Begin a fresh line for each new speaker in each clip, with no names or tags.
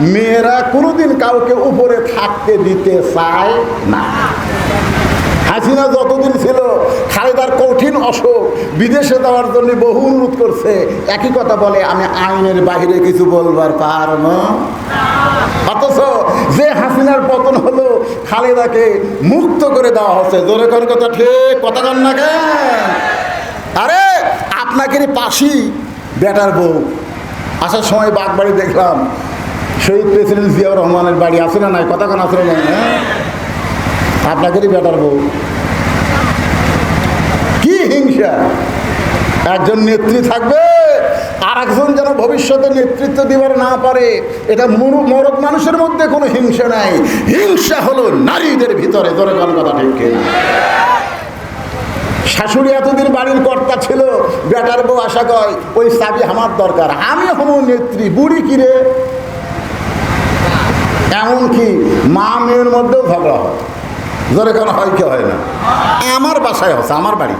মেয়েরা কোনোদিন কাউকে উপরে থাকতে দিতে চায় না। হাসিনা যতদিন ছিল খালেদার কঠিন অসুখ, বিদেশে যাওয়ার জন্য বহু অনুরোধ করছে, একই কথা বলে, আমি আইনের বাইরে কিছু বলবার পারব না। অথচ যে হাসিনার পতন হলো, খালেদাকে মুক্ত করে দেওয়া হচ্ছে। জোরে কোন কথা, ঠিক কথা কন না কেন? আরে আপনাকে পাশি বেটার বউ। আসার সময় বাগবাড়ি দেখলাম শহীদ প্রেসিডেন্ট জিয়াউর রহমানের বাড়ি আছে না নাই? কথা আছে না হ্যাঁ? আপনাদেরই বেটার বউ। কি হিংসা? একজন নেত্রী থাকবে আর একজন যেন ভবিষ্যতে নেতৃত্ব দিবার না পারে। এটা মরু- মরদ মানুষের মধ্যে কোনো হিংসা নাই। হিংসা হলো নারীদের ভিতরে। ধরে কোন কথা ঠিক শাশুড়ি এতদিন বাড়ির কর্তা ছিল, বেটার বউ আশা কয়, ওই চাবি আমার দরকার। আমি হব নেত্রী। বুড়ি কিরে এমনকি মা মেয়ের মধ্যেও ঝগড়া হয়। জোরে কোনো হয় কি হয় না। আমার বাসায় হচ্ছে আমার বাড়ি।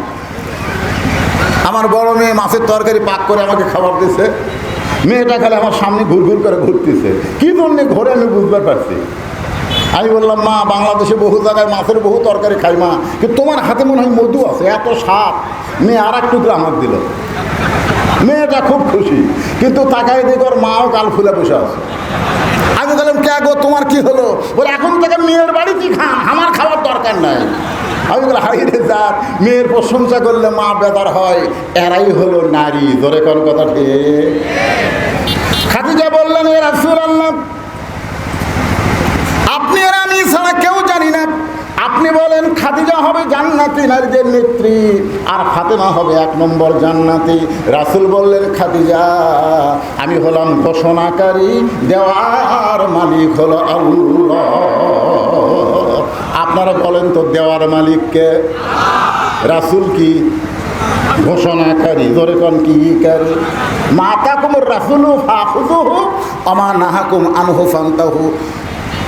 আমার বড় মেয়ে মাছের তরকারি পাক করে আমাকে খাবার দিছে। মেয়েটা খালি আমার সামনে ঘুর ঘুর করে ঘুরতেছে। কি জন্যে ঘোরে আমি বুঝতে পারছি। আমি বললাম, মা, বাংলাদেশে বহু জায়গায় মাছের বহু তরকারি খাই, মা। কিন্তু তোমার হাতে মনে হয় মধু আছে, এত সাপ মেয়ে আর এক টুকরা আমার দিল। মেয়েটা খুব খুশি, কিন্তু তাকাই দেখে মাও কাল ফুলে বসে আছে। আমি বললাম, কে গো, তোমার কি হলো? বলে, এখন থেকে মেয়ের বাড়িতেই খান আমার খাওয়ার দরকার নাই। আমি বলে হাই রে যার মেয়ের প্রশংসা করলে মা বেদার হয়, এরাই হলো নারী। ধরে কোন কথা ঠিক? খাদিজা বললেন, এ রাসূল আপনি আর আমি ছাড়া কেউ আপনি বলেন খাদিজা হবে জান্নাতি নারীদের নেত্রী? আর ফাতেমা হবে এক নম্বর জান্নাতি। রাসুল বললেন, খাদিজা, আমি হলাম ঘোষণাকারী, দেওয়ার মালিক হলো আল্লাহ। আপনারা বলেন তো দেওয়ার মালিককে রাসুল কি? ঘোষণাকারী। ধরে কন, কি কারি? মাতা কুমুর রাসুলু ফাহুদুহু আমা নাহাকুম আনহু ফান্তাহু।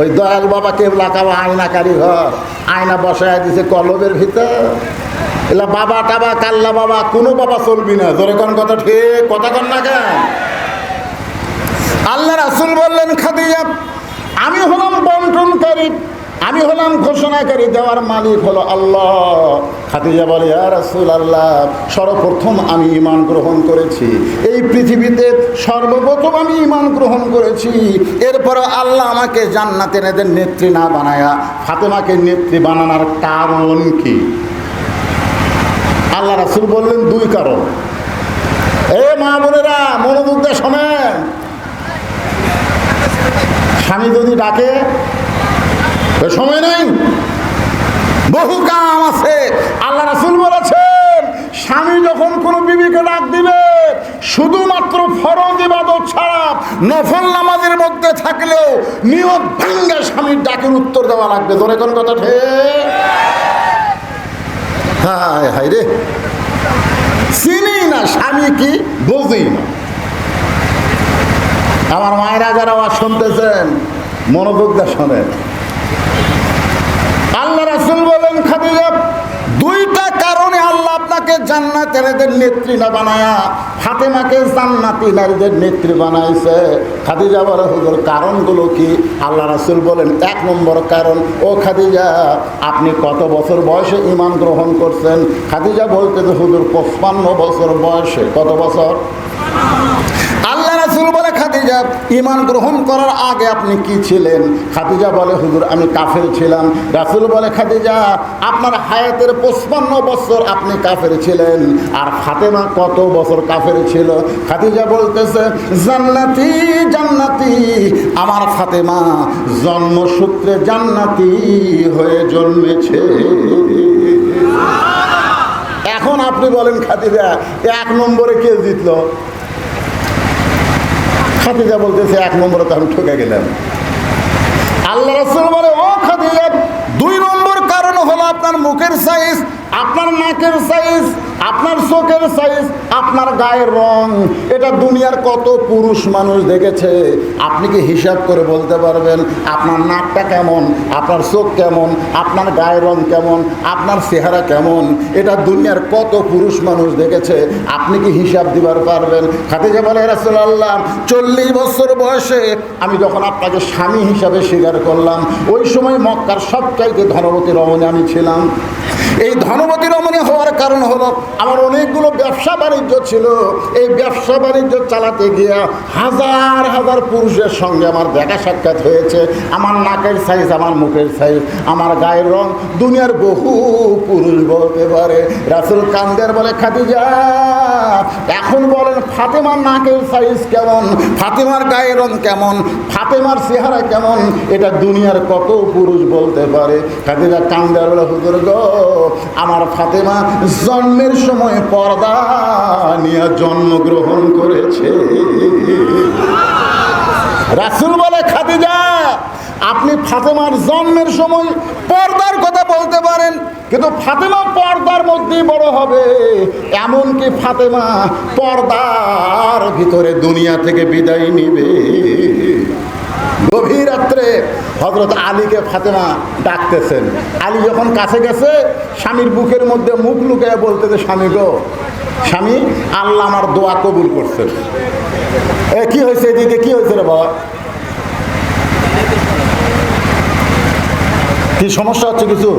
ওই দয়াল বাবাকে লাগাবো আয়না কারিঘর আয়না বসায় দিছে কলবের ভিতর। এলা বাবা টাবা, কাল্লা বাবা, কোনো বাবা চলবি না। জোরে কোন কথা? ঠিক কথা কন না কেন? আল্লাহ রাসুল বললেন, খাদিজা, আমি হলাম বন্টনকারী। আমি হলাম ঘোষণাকারী, দেওয়ার মালিক হলো আল্লাহ। খাদিজা বলে আল্লাহ সর্বপ্রথম আমি ইমান গ্রহণ করেছি। এই পৃথিবীতে সর্বপ্রথম আমি ইমান গ্রহণ করেছি। এরপর আল্লাহ আমাকে জান্নাতের এদের নেত্রী না বানায়া, ফাতেমাকে নেত্রী বানানোর কারণ কি? আল্লাহ রাসুল বললেন, দুই কারণ। এ মা বোনেরা, মনোযোগ দিয়ে স্বামী যদি ডাকে সময় নাই। বহু কাম আছে। আল্লাহ রাসুল বলেছেন, স্বামী যখন কোনো বিবিকে ডাক দিবে, শুধুমাত্র ফরজ ইবাদত ছাড়া নফল নামাজের মধ্যে থাকলেও নিয়ত ভাঙ্গে স্বামীর ডাকের উত্তর দেওয়া লাগবে। ধরে কোন কথা ঠিক? হায় হায় রে। চিনি না স্বামী কি? বুঝি না। আমার মায়েরা যারা আওয়াজ শুনতেছেন, মনোযোগ দিয়ে শোনেন। আল্লাহ রাসুল বলেন, খাদিজা, দুইটা কারণে আল্লাহ আপনাকে জান্নাত নেত্রী না বানায়া, ফাতেমাকে জান্নাতি নারীদের নেত্রী বানাইছে। খাদিজা বলে, হুজুর, কারণগুলো কি? আল্লাহ রাসুল বলেন, এক নম্বর কারণ, ও খাদিজা, আপনি কত বছর বয়সে ইমান গ্রহণ করছেন? খাদিজা বলতে হুজুর, পঁচপান্ন বছর বয়সে, কত বছর? খাদিজা ইমান গ্রহণ করার আগে আপনি কি ছিলেন? খাদিজা বলে, হুজুর, আমি কাফের ছিলাম। রাসুল বলে, খাদিজা, আপনার হায়াতের পঁচপান্ন বছর আপনি কাফের ছিলেন, আর ফাতেমা কত বছর কাফের ছিল? খাদিজা বলতেছে, জান্নাতি জান্নাতি, আমার ফাতেমা জন্মসূত্রে জান্নাতি হয়ে জন্মেছে। এখন আপনি বলেন, খাদিজা, এক নম্বরে কে জিতলো? খাদিজা বলতেছে এক নম্বরে তো আমি ঠকে গেলাম। আল্লাহ রসুল বলে ও খাদিজা দুই নম্বর মুখের সাইজ আপনার নাকের সাইজ আপনার চোখের সাইজ আপনার গায়ের রং। এটা দুনিয়ার কত পুরুষ মানুষ দেখেছে? আপনি কি হিসাব করে বলতে পারবেন, আপনার নাকটা কেমন, আপনার চোখ কেমন, আপনার গায়ের রং কেমন, আপনার চেহারা কেমন? এটা দুনিয়ার কত পুরুষ মানুষ দেখেছে? আপনি কি হিসাব দিবার পারবেন? খাদিজা বলে রাসূলুল্লাহ, চল্লিশ বছর বয়সে আমি যখন আপনাকে স্বামী হিসাবে স্বীকার করলাম, ওই সময় মক্কার সবচাইতে ধনবতী রমণী আমি ছিলাম। এই ধনবতী রমণী হওয়ার কারণ হলো আমার অনেকগুলো ব্যবসা বাণিজ্য ছিল। এই ব্যবসা বাণিজ্য চালাতে গিয়ে হাজার হাজার পুরুষের সঙ্গে আমার দেখা সাক্ষাৎ হয়েছে। আমার নাকের সাইজ, আমার মুখের সাইজ, আমার গায়ের রং দুনিয়ার বহু পুরুষ বলতে পারে। রাসুল কান্দের বলে, খাদিজা, এখন বলেন ফাতেমার নাকের সাইজ কেমন? ফাতেমার গায়ের রং কেমন? ফাতেমার চেহারা কেমন? এটা দুনিয়ার কত পুরুষ বলতে পারে? খাদিজা কান্দের বলে, হুজুর গো আমার ফাতেমা জন্মের সময় পর্দা নিয়ে জন্মগ্রহণ করেছে। রাসুল বলে, খাদিজা, আপনি ফাতেমার জন্মের সময় পর্দার কথা বলতে পারেন, কিন্তু ফাতেমা পর্দার মধ্যেই বড় হবে। এমনকি ফাতেমা পর্দার ভিতরে দুনিয়া থেকে বিদায় নিবে। হজরত আলীকে ফাতেমা ডাকতেছেন। আলী যখন কাছে গেছে, স্বামীর বুকের মধ্যে মুখ লুকিয়ে বলতেছে স্বামী গো, স্বামী, আল্লাহ আমার দোয়া কবুল করছেন। এ, কি হয়েছে এদিকে? কি হয়েছে রে বাবা? কি সমস্যা হচ্ছে কিছু?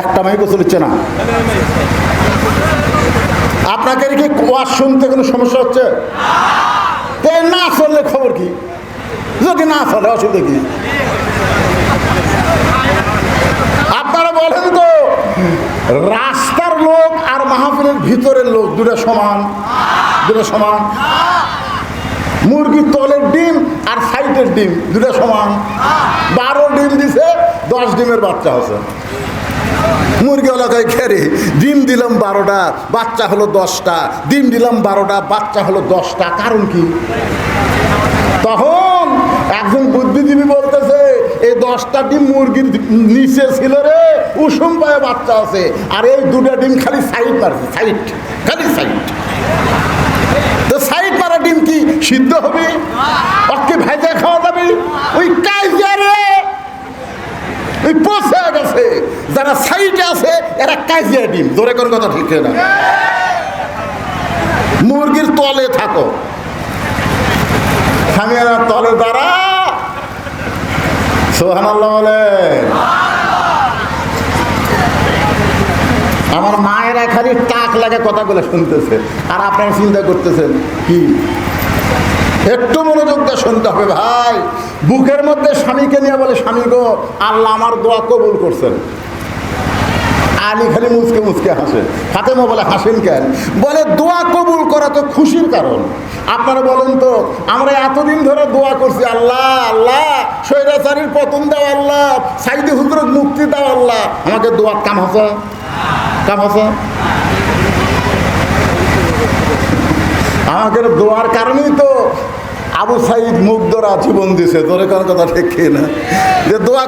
একটা মাইকও চলছে না। আপনাকে কি ওয়াজ শুনতে কোনো সমস্যা হচ্ছে? না চললে খবর কি? যদি না চলে অসুবিধা কি? আপনারা বলেন তো, রাস্তার লোক আর মাহফিলের ভিতরের লোক দুটো সমান দুটো সমান। মুরগির তলের ডিম আর সাইটের ডিম দুটো সমান। বারো ডিম দিছে, দশ ডিমের বাচ্চা হচ্ছে মুরগি এলাকায় খেরে? ডিম দিলাম বারোটা, বাচ্চা হলো দশটা। ডিম দিলাম বারোটা, বাচ্চা হলো দশটা। কারণ কি? তখন একজন বুদ্ধিজীবী বলতেছে, এই দশটা ডিম মুরগির নিচে ছিল রে, উষুম পায়ে বাচ্চা আছে। আর এই দুটা ডিম খালি সাইড মারছে, সাইড, খালি সাইড তো সাইড মারা ডিম কি সিদ্ধ হবে ওকে ভেজে খাওয়া যাবে ওই কাজে রে ওই পচে গেছে যারা সাইডে আছে এরা ধরে কোন কথা ঠিক না মুরগির তলে থাকো। স্বামীরা তলে দাঁড়া। সোহান আমার মায়েরা খালি টাক লাগে কথাগুলো শুনতেছে, আর আপনারা চিন্তা করতেছেন, কি? একটু মনোযোগ দিয়ে শুনতে হবে ভাই। বুকের মধ্যে স্বামীকে নিয়ে বলে, স্বামী গো, আল্লাহ আমার দোয়া কবুল করছেন। আলী খালি মুচকে মুচকে হাসে। ফাতেমা বলে, হাসেন কেন? বলে, দোয়া কবুল করা তো খুশির কারণ। আপনারা বলেন তো, আমরা এতদিন ধরে দোয়া করছি, আল্লাহ আল্লাহ সৈরাচারীর পতন দাও, আল্লাহ, সাইদি হুজুরত মুক্তি দাও, আল্লাহ। আমাকে দোয়া, কাম হাসা? কাম হাসা? আমাদের দোয়ার কারণেই তো আবু সাইদ মুগ্ধরা জীবন দিছে। তোরে কার কথা ঠিক না? যে দোয়া